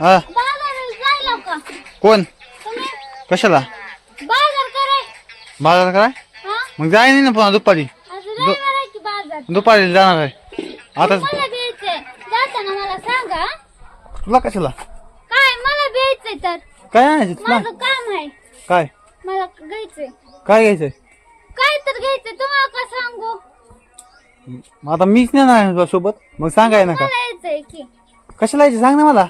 हा. कोण? कशाला? बाजार करे मग जाय नाही ना पुन्हा दुपारी. दुपारी जाणार आहे. आता तुला कशाला? काय? मला घ्यायचंय तर. काय आणायचं? तुला? माझं काम आहे. काय? मला घ्यायचंय. काय घ्यायचंय? काय तर घ्यायचंय. तुम्हाला का सांगू? मग आता मीच नाही ना तुझ्या सोबत मग सांगाय ना का मला यायचंय की. कशाला यायचं? सांग ना मला.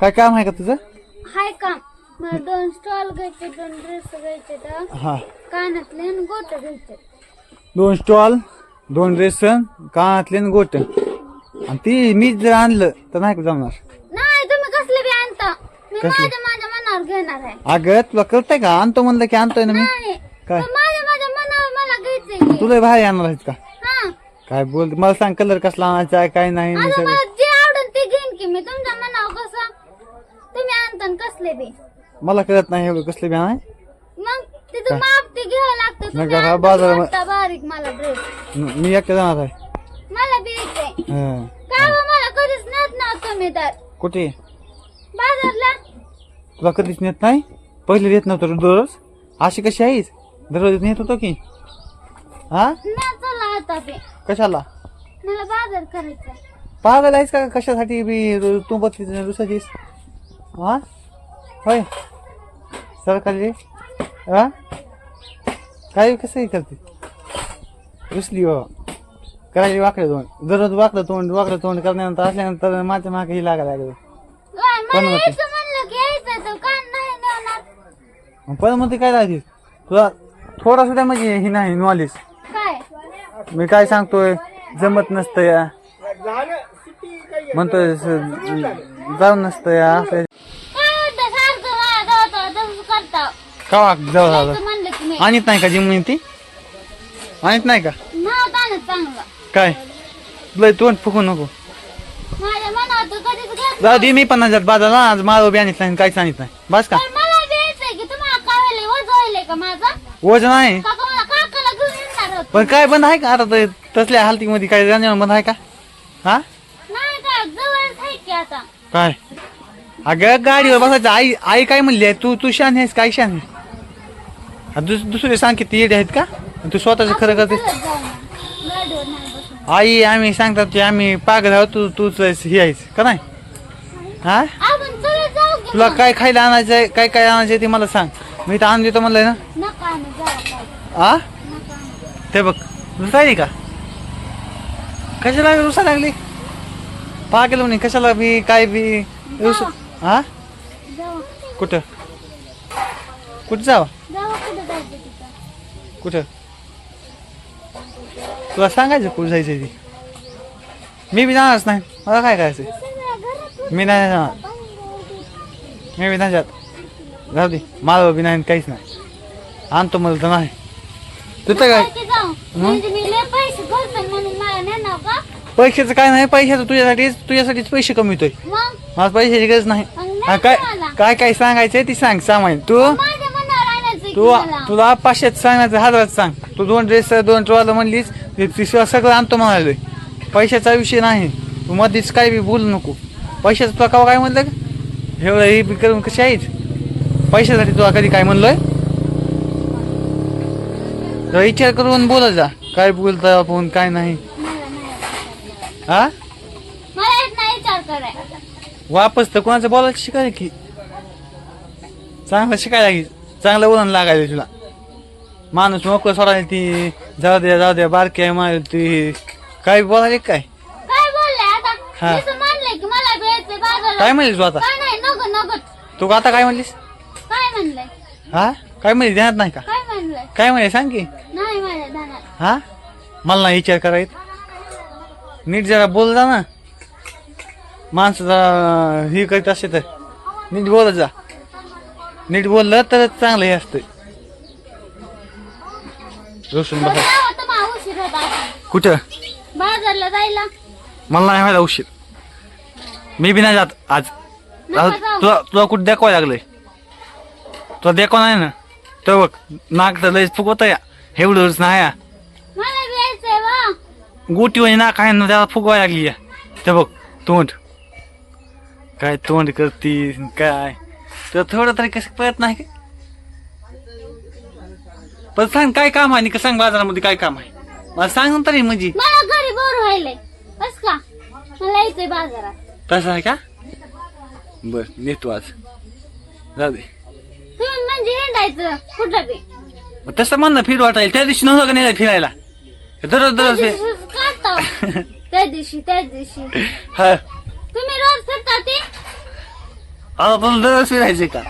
काय काम आहे का तुझं? हाय काम. मला दोन स्टॉल घ्यायचे दोन ड्रेस घ्यायचे तर हा. कानातले आणि गोट घ्यायचे दोन स्टॉल दोन ड्रेस कानातले आणि गोट आणि ती मीच जर आणलं तर नाही का जमणार? नाही तुम्ही कसले बी आणता? मी कसले? माझ्या माझ्या मनावर घेणार आहे. अगं तुला कळतंय का? आणतो म्हणलं की आणतोय ना मी. नाही काय? तर माझ्या माझ्या मनावर मला घ्यायचंय की तुला बाहेर आणणार आहेत का? हा. काय बोल मला सांग कलर कसला आणायचा आहे काय नाही सगळं मला तुम्ही आणता कसले बी? मला कळत नाही एवढं कसले बी आहे मग तिथं माप ते घ्यावं लागतं. तुम्ही नका, हा आणता बाजारात- मोठा बारीक मला ड्रेस मी एकटं जाणार आहे. मला बी हं. काय हो मला कधीच नेत तुम्ही तर. कुठे? बाजारला? तुला कधीच नेत नाही? पहिले येत नव्हतं रे दररोज. अशी कशी आहेस? दररोज नेत होतो की? हा? चला आता कशाला? मला बाजार करायचा पागल आहेस का? कशासाठी बी तू बघतीस रुसाचीस हा होय. सरकारी हा? काय कसं करते? रुसली हो. करायची वाकडं तोंड. दररोज वाकडं तोंड वाकडं तोंड करण्यानंतर असल्यानंतर माझ्या मागे ही लागायला लागलं. मला म्हणते? पण मग ते काय लागते तुला थोडा सुद्धा म्हणजे ही नाही नॉलेज काय? मी काय सांगतोय? जमत नसतं या. म्हणतोय स- जाऊ नसतं या. असं काय होतं सारखं माझ्या गावात तसंच का यायचं म्हणलं की मी आणत नाही का जिम ती? आणत नाही का? चांगलं काय? तुला तोंड फुकू नको. माझ्या मनावर तर कधीच घेत जाऊ दे मी पण जात बाजारला आज माळव बी आणत नाही काहीच आणत नाही. बस का? पण मला बी यायचंय की तुम्हाला काय व्हायलंय वज व्हायलंय का माझा? वजन आहे. काका मला काकाला घेऊन येणार होत पण काय बंद आहे का? आता ते तसल्या हालतीमध्ये काय जाणं बंद आहे का? हा? नाही का जवळच आहे की आता. काय? अगं गाडीवर बसायचं. आई आई काय म्हणली आहे? तू तू शान आहेस काय शान आहे दुस दुसरे सांग किती येडे आहेत का? तू स्वतःच खरं करते आई आम्ही सांगतात की आम्ही पागल आहोत तू तूच हे आहेस का नाही? हा? की तुला. काय खायला आणायचंय काय काय आणायचंय ते मला सांग. मी तर आणून देतो म्हणलंय ना. आ. ते बघ रुसायली का? कशाला रुसा लागली? पागल म्हणे कशाला बी काय बी रुस हा कुठं? कुठं जावं. कुठं? तिथं तुला सांगायचं कुठं जायचं ती? मी बी जाणारच नाही. मला काय करायचं मी नाही जाणार. मी बी नाही जात. जाऊ दे. माळव बी नाही काहीच नाही. आणतो मला तर नाही. तू तर काय? मला पैशाचं काय नाही. पैशाचं तुझ्यासाठीच तुझ्यासाठीच पैसे कमीतोय मग? मला पैशाची गरज नाही. काय मला. काय काय सांगायचंय ती सांग सामान. तू माझ्या मनावर आणायचं की तू तुला पाचशेच सांगायचं हजारात सांग. तू दोन ड्रेस दोन ट्रॉल म्हणलीस तिसरं सगळं आणतो म्हणालोय. पैशाचा विषय नाही. तू मध्येच काय बी बोलू नको. पैशाचं तुला काय म्हणलं का? एवढं हे बी करून कशी आहेच पैशासाठी तुला कधी काय म्हणलोय? विचार करून बोलत जा. काय बोलता आपण काय नाही. हा वापस तर कोणाचं बोलायचं शिकायला की? चांगलं शिकायला की चांगलं बोलून लागायचं तुला. माणूस मोकळं सोडायला ती जाऊ द्या जाऊ द्या बारकी आहे मार ती. काय बोलायला काय? काय बोलले आता? हा. मी तर म्हणले की मला भेटते बाजारात. काय म्हणलीस तू आता? काय नाही नको नको तू आता काय म्हणलीस? काय म्हणलंय? हा? काय म्हणलीस ध्यानात नाही का? काय म्हणलंय? काय म्हणले सांग की. नाही माझ्या धनात हा? मला नाही विचार करायचा. नीट जरा बोल जा ना. माणसं जरा हे करीत असते तर. नीट बोलत जा. नीट बोललं तर चांगलं हे असतं होत आता? कुठं? बाजारला जायला. मला नाही व्हायला उशीर. मी बी नाही जात आज. नका आज जाऊ. तुला तुला कुठं दाखवायला लागलंय? तुला दाखवा नाही ना? तर बघ नाक तर लयच फुगवत या एवढंच नाही या मला गोटी नाक आहे ना त्याला फुगवायला लागली या ते बघ तोंड. काय तोंड करती काय? तुला थोडं तरी कसं कळत नाही का? पण सांग काय काम आहे? का सांग बाजारामध्ये काय काम आहे? मला सांग तरी म्हणजे. मला घरी बोर व्हायलंय. बस का? मला यायचंय बाजारात. तसं आहे का? बर नेतो आज. जाऊ दे. तुम्ही म्हणजे हिंडायचं कुठं बी. मग तसं म्हण ना फिर वाटायला. त्या दिवशी नव्हतं का नाही फिरायला? दररोज त्या दररोज फिर- दिवशी काढता त्या दिवशी त्या दिवशी. हा. तुम्ही रोज फिरता ते? आता तुला दररोज फिरायचंय का?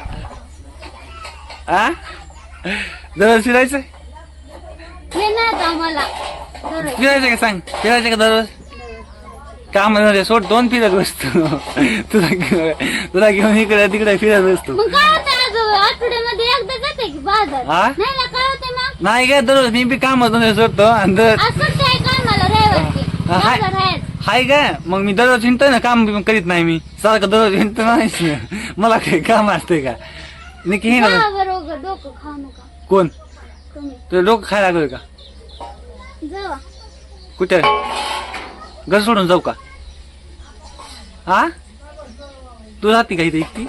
आ? दररोज फिरायचं दररोज. फिरायचं का सांग? फिरायचं का दररोज? काममध्ये सोड दोन फिरत बसतो. तुला घेऊन तुला घेऊन इकडे तिकडे फिरत बसतो. मग काय होतं आज आठवड्यामध्ये एकदा जाते की बाजार? हा? नाही ना काय होते मग? नाही काय दररोज मी बी काम धंदे सोडतो. आणि दर आज सुट्टी आहे का मला रविवारची? हा, हाय. बाजार आहे हाय काय मग मी दररोज हिंडतोय ना काम करीत नाही मी. सारखं दररोज हिंडतो नाही मला काही काम असते का? नक्की हिंड बरोबर डोकं खाऊ नका. कोण? तुम्ही. तुला डोकं खायला लागलोय का? जावा. कुठे? घर सोडून जाऊ का? हा? तू राहते का इथे एकटी?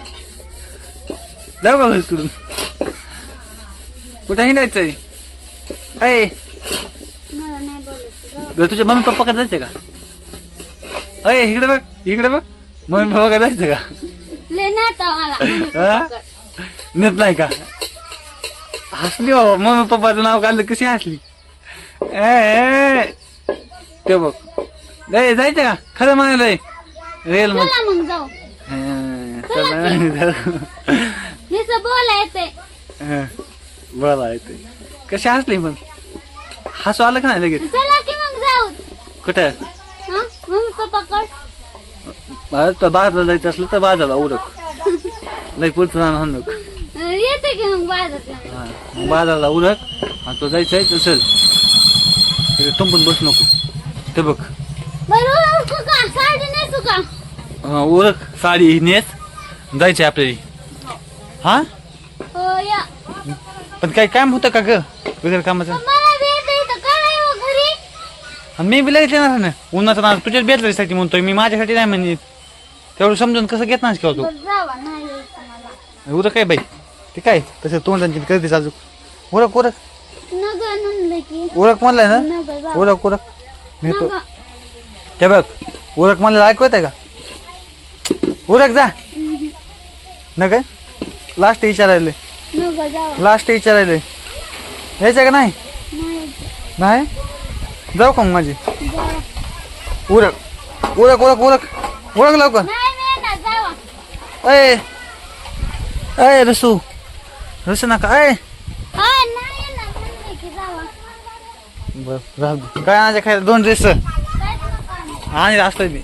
जाऊ का घर सोडून? कुठे हिंडायचंय? अय मला नाही बोलायचं. जावा. बरं, तुझ्या मम्मी पप्पा जायचं का? अय इकडे बघ इकडे बघ. मम्मी पप्पा जायचं का? नाता नाही का? हसली बाबा मम्मी पप्पाचं नाव काढलं कशी हसली? ए. ते बघ. ए जायचं का? खरं म्हणालंय रेल मग. ते कशी हसली मग? हसू आलं का नाही लगेच? कुठं हा मम्मी पप्पा कड बाहेर तर बाजारला जायचं असलं तर बाजारला उरक. लई पुढचं जाणार नको येते की मग बाजार हा, मग बाजारला उरक आणि तो जायचं आहे चल. इकडे तुंबून बस नको. ते बघ. बरोबर उरकू का? साडी नेसू का? हा, उरक. साडी नेस. जायचंय आपल्याला. हा? हो या. पण काही काम होतं का ग? वगैरे कामाचं? मला बी इथं. काय हो घरी? आणि मी बी लगेच येणार ना? उन्हाचं ना तुझ्याच बेतल्यासाठी म्हणतोय. मी माझ्यासाठी नाही म्हणजे तेवढं समजून कसं घेत नाही किंवा बरं जावा नाही यायचं मला. तू उरक काय बाई. ते काय? तसं तोंडांची करतेस अजून उरक उरक. नग म्हणलं की. उरक म्हणलाय ना? नग जावा. उरक उरक. नेतो नग. ते बघ उरक म्हणलं ऐकू येतंय का? उरक जा. न काय लास्ट विचारायले. जावा. लास्ट विचारायले. यायचं का नाही? नाही. जाऊ का मग माझी? जावा. उरक. उरक उरक उरक. उरक लवकर. अय अय रसू रसू नका अय बर काय आणायचं खायला दोन ड्रेस. आणि असतं मी